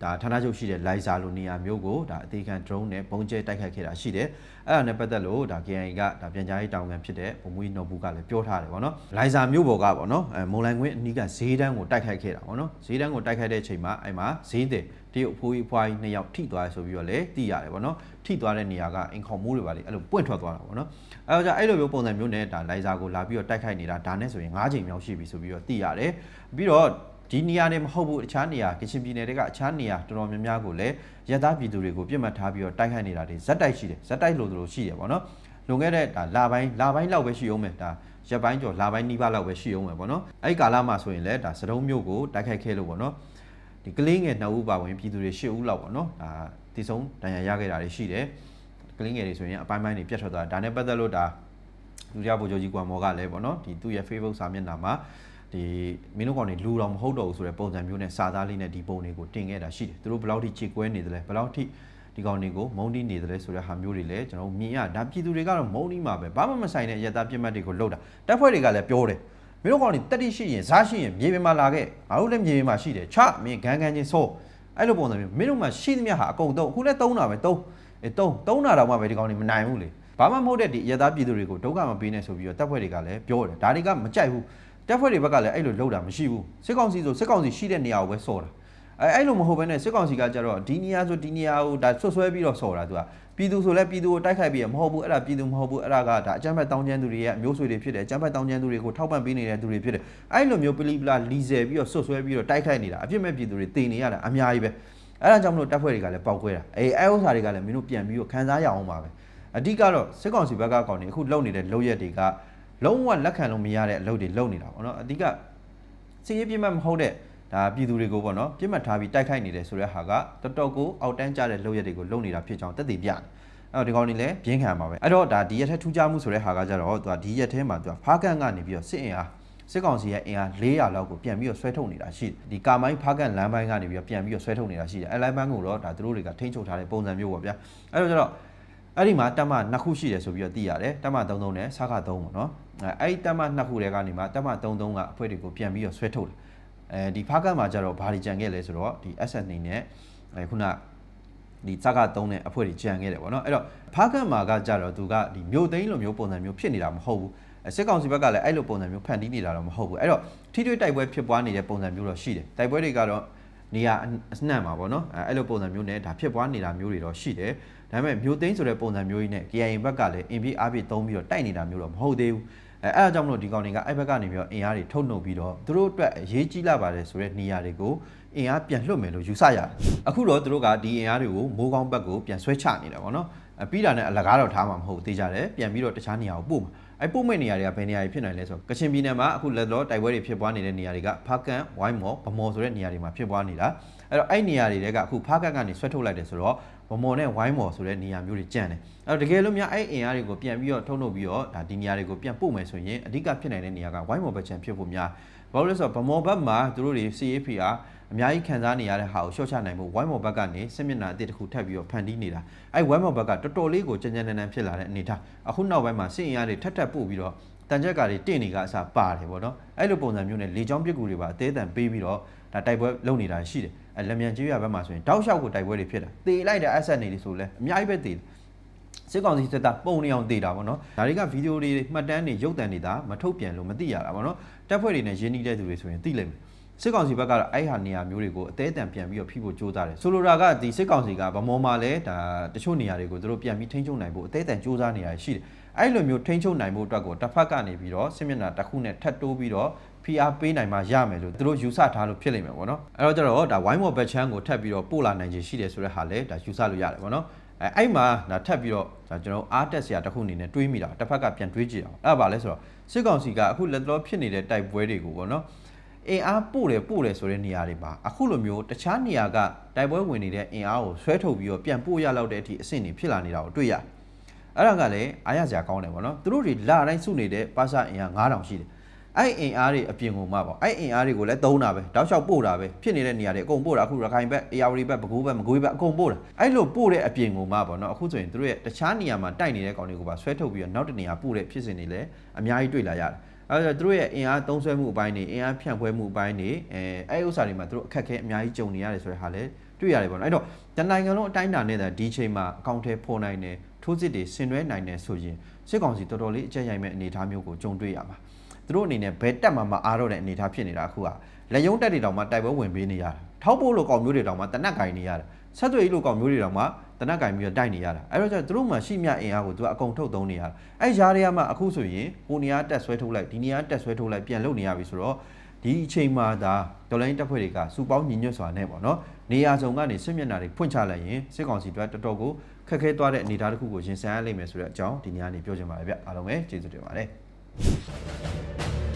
ဒါဌာနချုပ်ရှိတဲ့လိုက်ဇာလိုနေရာမျိုးကိုဒါအသေးခံ drone နဲ့ပုံကျဲတိုက်ခိုက်ခဲ့တာရှိတယ်အဲ့ဒါနဲ့ပတ်သက်လို့ဒါ KIA ကဒါပြန်ကြားရေးတောင်ခံဖြစ်တဲ့ပုံမွေးနော်ဘူးကလည်းပြောထားတယ်ဗောနော်လိုက်ဇာမျိုးပေါ်ကဗောနော်အဲမုံလိုင်ခွင်းအနီးကဈေးတန်းကိုတိုက်ခိုက်ခဲ့တာဗောနော်ဈေးတန်းကိုတိုက်ခိုက်တဲ့အချိန်မှာအဲ့မှာဈေးတဲ့တရုတ်အဖိုးကြီးအဖွားကြီးနှစ်ယောက်ထိသွားတယ်ဆိုပြီးတော့လည်းသိရတယ်ဗောနော်ထိသွားတဲ့နေရာကအင်ခေါမိုးတွေပါလေအဲ့လိုပွင့်ထွက်သွားတာဗောနော်အဲတော့じゃအဲ့လိုမျိုးပုံစံမျိုးနဲ့ဒါလိုက်ဇာကိုလာပြီးတော့တိုက်ခိုက်နေတာဒါနဲ့ဆိုရင်၅ချိန်မြောက်ရှိပြီဆိုပြီးတော့သိရတယ်ပြီးတော့ ဒီနေရာတွေမဟုတ်ဘူးအခြားနေရာကချင်ပြည်နယ်တွေကအခြားနေရာတော်တော်များများကိုလည်းရက်သားပြည်သူတွေကိုပြစ်မှတ်ထားပြီးတော့တိုက်ခိုက်နေတာတွေဇက်တိုက်ရှိတယ်ဇက်တိုက်လို့တို့ရှိတယ်ပေါ့နော်လွန်ခဲ့တဲ့ဒါလာပိုင်းလာပိုင်းလောက်ပဲရှိအောင်မယ်ဒါရက်ပိုင်းကျော်လာပိုင်းနီးပါးလောက်ပဲရှိအောင်မယ်ပေါ့နော်အဲ့ဒီကာလမှာဆိုရင်လည်းဒါစတုံးမျိုးကိုတိုက်ခိုက်ခဲ့လို့ပေါ့နော်ဒီကလေးငယ်နှစ်ဦးပါဝင်ပြည်သူတွေ၈ဦးလောက်ပေါ့နော်ဒါတည်ဆုံးဒဏ်ရာရခဲ့တာတွေရှိတယ်ကလေးငယ်တွေဆိုရင်အပိုင်းပိုင်းတွေပြတ်ထွက်သွားတာဒါနဲ့ပတ်သက်လို့ဒါလူကြဗိုလ်ချုပ်ကြီးကွမ်မော်ကလည်းပေါ့နော်ဒီသူ့ရဲ့ Facebook စာမျက်နှာမှာ ဒီမင်းတို့ကောင်တွေလူတော်မဟုတ်တော့ဘူးဆိုတဲ့ပုံစံမျိုးနဲ့စာသားလေးနဲ့ဒီပုံတွေကိုတင်ခဲ့တာရှိတယ်သူတို့ဘယ်လောက်ထိခြေကွဲနေတယ်လဲဘယ်လောက်ထိဒီကောင်တွေကိုမုန်းတီးနေတယ်လဲဆိုတဲ့ဟာမျိုးတွေလည်းကျွန်တော်မြင်ရဒါပြည်သူတွေကတော့မုန်းတီးမှာပဲဘာမှမဆိုင်တဲ့ရက်သားပြစ်မှတ်တွေကိုလှုပ်တာတပ်ဖွဲ့တွေကလည်းပြောတယ်မင်းတို့ကောင်တွေတက်တိရှိရင်ဇာရှိရင်မြေပြင်မှာလာခဲ့ငါတို့လည်းမြေပြင်မှာရှိတယ်ချမင်းဂန်းဂန်းချင်းစောအဲ့လိုပုံစံမျိုးမင်းတို့မှရှိသမျှဟာအကုန်တော့အခုလည်းသုံးတာပဲသုံးအဲသုံးသုံးတာတော့မှပဲဒီကောင်တွေမနိုင်ဘူးလေဘာမှမဟုတ်တဲ့ဒီရက်သားပြည်သူတွေကိုဒုက္ခမပေးနဲ့ဆိုပြီးတော့တပ်ဖွဲ့တွေကလည်းပြောတယ်ဒါတွေကမကြိုက်ဘူး တက်ဖွဲ့တွေဘက်ကလည်းအဲ့လိုလှုပ်တာမရှိဘူးစစ်ကောင်စီဆိုစစ်ကောင်စီရှိတဲ့နေရာကိုပဲစော်တာအဲအဲ့လိုမဟုတ်ဘဲနဲ့စစ်ကောင်စီကကြတော့ဒီနေရာဆိုဒီနေရာကိုဒါဆွတ်ဆွဲပြီးတော့စော်တာသူကပြည်သူဆိုလဲပြည်သူကိုတိုက်ခိုက်ပြီးရမဟုတ်ဘူးအဲ့ဒါပြည်သူမဟုတ်ဘူးအဲ့ဒါကဒါအကြမ်းဖက်တောင်းကျမ်းသူတွေရဲ့အမျိုးဆွေတွေဖြစ်တယ်အကြမ်းဖက်တောင်းကျမ်းသူတွေကိုထောက်ပံ့ပေးနေတဲ့သူတွေဖြစ်တယ်အဲ့လိုမျိုးပလီပလာလီဆယ်ပြီးတော့ဆွတ်ဆွဲပြီးတော့တိုက်ခိုက်နေတာအပြစ်မဲ့ပြည်သူတွေတည်နေရတာအများကြီးပဲအဲ့ဒါကြောင့်မလို့တပ်ဖွဲ့တွေကလည်းပောက်ကွဲတာအေးအဲဥစ္စာတွေကလည်းမင်းတို့ပြန်ပြီးတော့ခံစားရအောင်ပါပဲအဓိကတော့စစ်ကောင်စီဘက်ကကောင်နေအခုလုပ်နေတဲ့လုပ်ရက်တွေက လုံးဝလက်ခံလို့မရတဲ့အလုပ်တွေလုပ်နေတာပေါ့နော်အဓိကစီရေးပြစ်မှတ်မဟုတ်တဲ့ဒါပြည်သူတွေကိုပေါ့နော်ပြစ်မှတ်ထားပြီးတိုက်ခိုက်နေတယ်ဆိုတဲ့ဟာကတော်တော်ကိုအောက်တန်းကျတဲ့လုပ်ရက်တွေကိုလုပ်နေတာဖြစ်ကြောင်းတက်တည်ပြတယ်အဲ့တော့ဒီကောင်တွေလည်းပြင်းခံပါပဲအဲ့တော့ဒါဒီရက်ထက်ထူးခြားမှုဆိုတဲ့ဟာကကြတော့သူကဒီရက်ထဲမှာသူကဖားကန်ကနေပြီးတော့စစ်အင်အားစစ်ကောင်စီရဲ့အင်အား400လောက်ကိုပြန်ပြီးတော့ဆွဲထုတ်နေတာရှိတယ်ဒီကာမိုင်းဖားကန်လမ်းပိုင်းကနေပြီးတော့ပြန်ပြီးတော့ဆွဲထုတ်နေတာရှိတယ်အဲ့လမ်းပိုင်းကိုတော့ဒါသူတို့တွေကထိန်းချုပ်ထားတဲ့ပုံစံမျိုးပေါ့ဗျာအဲ့တော့ကျတော့ အဲ့ဒီမှာတက်မနှစ်ခုရှိတယ်ဆိုပြီးတော့သိရတယ်တက်မ33နဲ့စခ3ပေါ့နော်အဲ့ဒီတက်မနှစ်ခုတွေကနေမှတက်မ33ကအဖွဲ့တွေကိုပြန်ပြီးတော့ဆွဲထုတ်တယ်အဲဒီဖားကန်မှာကျတော့ဘာတွေကြံခဲ့လဲဆိုတော့ဒီ SS နေနဲ့အဲခုနဒီစကားသုံးတဲ့အဖွဲ့တွေကြံခဲ့တယ်ပေါ့နော်အဲ့တော့ဖားကန်မှာကကြတော့သူကဒီမြို့သိန်းလိုမျိုးပုံစံမျိုးဖြစ်နေတာမဟုတ်ဘူးစစ်ကောင်စီဘက်ကလည်းအဲ့လိုပုံစံမျိုးဖန်တီးနေတာတော့မဟုတ်ဘူးအဲ့တော့ထိတွေ့တိုက်ပွဲဖြစ်ပွားနေတဲ့ပုံစံမျိုးတော့ရှိတယ်တိုက်ပွဲတွေကတော့နေရာအနှံ့မှာပေါ့နော်အဲအဲ့လိုပုံစံမျိုးနဲ့ဒါဖြစ်ပွားနေတာမျိုးတွေတော့ရှိတယ် ဒါပေမဲ့မြို့သိန်းဆိုတဲ့ပုံစံမျိုးကြီးနဲ့ KIA ဘက်ကလည်း NP အားဖြင့်သုံးပြီးတော့တိုက်နေတာမျိုးတော့မဟုတ်သေးဘူးအဲအဲ့အကြောင်းမလို့ဒီကောင်တွေကအဲ့ဘက်ကနေပြီးတော့အင်အားတွေထုတ်နှုတ်ပြီးတော့သူတို့အတွက်အရေးကြီးလာပါတယ်ဆိုတဲ့နေရာတွေကိုအင်အားပြန်လွှတ်မယ်လို့ယူဆရတယ်အခုတော့သူတို့ကဒီအင်အားတွေကိုမိုးကောင်းဘက်ကိုပြန်ဆွဲချနေတာပေါ့နော်အပြီးတာနဲ့အလကားတော့ထားမှာမဟုတ်သေးကြတယ်ပြန်ပြီးတော့တခြားနေရာကိုပို့မှာအဲ့ပို့မဲ့နေရာတွေကဘယ်နေရာတွေဖြစ်နိုင်လဲဆိုတော့ကချင်ပြည်နယ်မှာအခုလက်တော့တိုက်ပွဲတွေဖြစ်ပွားနေတဲ့နေရာတွေကဖားကန်ဝိုင်းမော်ဗမော်ဆိုတဲ့နေရာတွေမှာဖြစ်ပွားနေတာအဲ့တော့အဲ့နေရာတွေကအခုဖားကန်ကနေဆွဲထုတ်လိုက်တယ်ဆိုတော့ ဗမော်နဲ့ဝိုင်းမော်ဆိုတဲ့နေရာမျိုးတွေကြံ့တယ်အဲ့တော့တကယ်လို့များအဲ့အင်အားတွေကိုပြန်ပြီးတော့ထုတ်လုပ်ပြီးတော့ဒါဒီနေရာတွေကိုပြန်ပို့မယ်ဆိုရင်အဓိကဖြစ်နိုင်တဲ့နေရာကဝိုင်းမော်ဘက်ချန်ဖြစ်ဖို့များဘာလို့လဲဆိုတော့ဗမော်ဘက်မှာသူတို့တွေ CAPR အများကြီးခံစားနေရတဲ့ဟာကိုရှော့ချနိုင်ဖို့ဝိုင်းမော်ဘက်ကနေစစ်မျက်နှာအသစ်တစ်ခုထပ်ပြီးတော့ဖန်တီးနေတာအဲ့ဝိုင်းမော်ဘက်ကတော်တော်လေးကိုကြမ်းကြမ်းတမ်းတမ်းဖြစ်လာတဲ့အနေထားအခုနောက်ပိုင်းမှာစစ်အင်အားတွေထပ်ထပ်ပို့ပြီးတော့တန်ကြက်ကတွေတင့်နေကအစားပါတယ်ပေါ့နော်အဲ့လိုပုံစံမျိုးနဲ့လေချောင်းပြစ်ကူတွေပါအသေးအံပေးပြီးတော့ဒါတိုက်ပွဲလုပ်နေတာရှိတယ် အဲလက်မြန်ကျေးရွာဘက်မှာဆိုရင်တောက်လျှောက်ကိုတိုက်ပွဲတွေဖြစ်တာတေလိုက်တဲ့ asset တွေဆိုလဲအများကြီးပဲတေတယ်စစ်ကောင်စီစစ်သားပုံနေအောင်တေတာပေါ့နော်ဒါတွေကဗီဒီယိုတွေမှတ်တမ်းတွေရုပ်သံတွေဒါမထုတ်ပြန်လို့မသိရတာပေါ့နော်တပ်ဖွဲ့တွေနဲ့ရင်းနှီးတဲ့သူတွေဆိုရင်သိလိမ့်မယ်စစ်ကောင်စီဘက်ကတော့အဲ့ဟာနေရာမျိုးတွေကိုအသေးအံပြန်ပြီးတော့ဖိဖို့ကြိုးစားတယ်ဆိုလိုတာကဒီစစ်ကောင်စီကဗမောမှာလဲဒါတချို့နေရာတွေကိုသူတို့ပြန်ပြီးထိန်းချုပ်နိုင်ဖို့အသေးအံကြိုးစားနေရရှိတယ်အဲ့လိုမျိုးထိန်းချုပ်နိုင်ဖို့အတွက်ကိုတစ်ဖက်ကနေပြီးတော့စစ်မျက်နှာတစ်ခုနဲ့ထပ်တိုးပြီးတော့ PR ပေးနိုင်မှရမယ်လို့သူတို့ယူဆထားလို့ဖြစ်လိမ့်မယ်ပေါ့နော်အဲ့တော့ကျတော့ဒါဝိုင်းမော်ဘက်ချမ်းကိုထပ်ပြီးတော့ပို့လာနိုင်ခြေရှိတယ်ဆိုတဲ့ဟာလည်းဒါယူဆလို့ရတယ်ပေါ့နော်အဲအဲ့မှာဒါထပ်ပြီးတော့ဒါကျွန်တော်အားတက်စရာတစ်ခုအနေနဲ့တွေးမိတာတစ်ဖက်ကပြန်တွေးကြည့်အောင်အဲ့ဒါပါလဲဆိုတော့စစ်ကောင်စီကအခုလက်တော်ဖြစ်နေတဲ့တိုက်ပွဲတွေကိုပေါ့နော်အင်အားပို့တယ်ပို့တယ်ဆိုတဲ့နေရာတွေမှာအခုလိုမျိုးတခြားနေရာကတိုက်ပွဲဝင်နေတဲ့အင်အားကိုဆွဲထုတ်ပြီးတော့ပြန်ပို့ရလောက်တဲ့အထိအဆင့်တွေဖြစ်လာနေတာကိုတွေ့ရတယ်အဲ့ဒါကလည်းအားရစရာကောင်းတယ်ပေါ့နော်သူတို့တွေလာတိုင်းစုနေတဲ့ပါစာအင်အား9000ရှိတယ် အဲ့အင်အားတွေအပြင်ကိုမှပေါ့အဲ့အင်အားတွေကိုလည်းသုံးတာပဲတောက်လျှောက်ပို့တာပဲဖြစ်နေတဲ့နေရာတွေအကုန်ပို့တာအခုရခိုင်ဘက်အေယာဝတီဘက်ပဲခူးဘက်မကွေးဘက်အကုန်ပို့တာအဲ့လိုပို့တဲ့အပြင်ကိုမှပေါ့နော်အခုဆိုရင်တို့ရဲ့တခြားနေရာမှာတိုက်နေတဲ့ကောင်တွေကိုပါဆွဲထုတ်ပြီးတော့နောက်တနေရာပို့တဲ့ဖြစ်စဉ်တွေလည်းအများကြီးတွေ့လာရတယ်အဲဒါတို့ရဲ့အင်အားသုံးဆွဲမှုအပိုင်းတွေအင်အားဖြန့်ဖွဲမှုအပိုင်းတွေအဲအဲ့ဥစ္စာတွေမှာတို့အခက်အခဲအများကြီးကြုံနေရတယ်ဆိုတဲ့ဟာလည်းတွေ့ရတယ်ပေါ့နော်အဲ့တော့တနိုင်ငံလုံးအတိုင်းအတာနဲ့ဒါဒီချိန်မှာအကောင့်ထဲပေါ်နိုင်တယ်ထိုးစစ်တွေဆင်နွှဲနိုင်တယ်ဆိုရင်စစ်ကောင်စီတော်တော်လေးအကြက်ရိုက်မဲ့အနေအထားမျိုးကိုကြုံတွေ့ရမှာ သူတို့အနေနဲ့ဘယ်တက်မှမအားတော့တဲ့အနေအထားဖြစ်နေတာအခုကလက်ယုံတက်တွေတောင်မှတိုက်ပွဲဝင်ပေးနေရတာထောက်ပို့လို့ကောင်မျိုးတွေတောင်မှတနက်ကင်နေရတာဆက်သွယ်ရေးလို့ကောင်မျိုးတွေတောင်မှတနက်ကင်ပြီးတော့တိုက်နေရတာအဲ့တော့ကျတော့သူတို့မှရှိမြအင်အားကိုသူကအကုန်ထုတ်သုံးနေရတာအဲ့ဂျားတွေကမှအခုဆိုရင်ဟိုနေရာတက်ဆွဲထုတ်လိုက်ဒီနေရာတက်ဆွဲထုတ်လိုက်ပြန်လုပ်နေရပြီဆိုတော့ဒီအချိန်မှာဒါဒေါ်လာရင်းတပ်ဖွဲ့တွေကစူပေါင်းညီညွတ်စွာနဲ့ပေါ့နော်နေရာစုံကနေစစ်မျက်နှာတွေဖွင့်ချလိုက်ရင်စစ်ကောင်စီတို့တော်တော်ကိုခက်ခဲသွားတဲ့အနေအထားတစ်ခုကိုရင်ဆိုင်ရလိမ့်မယ်ဆိုတဲ့အကြောင်းဒီနေ့ကနေပြောချင်ပါတယ်ဗျအားလုံးပဲကျေးဇူးတင်ပါတယ် あっ!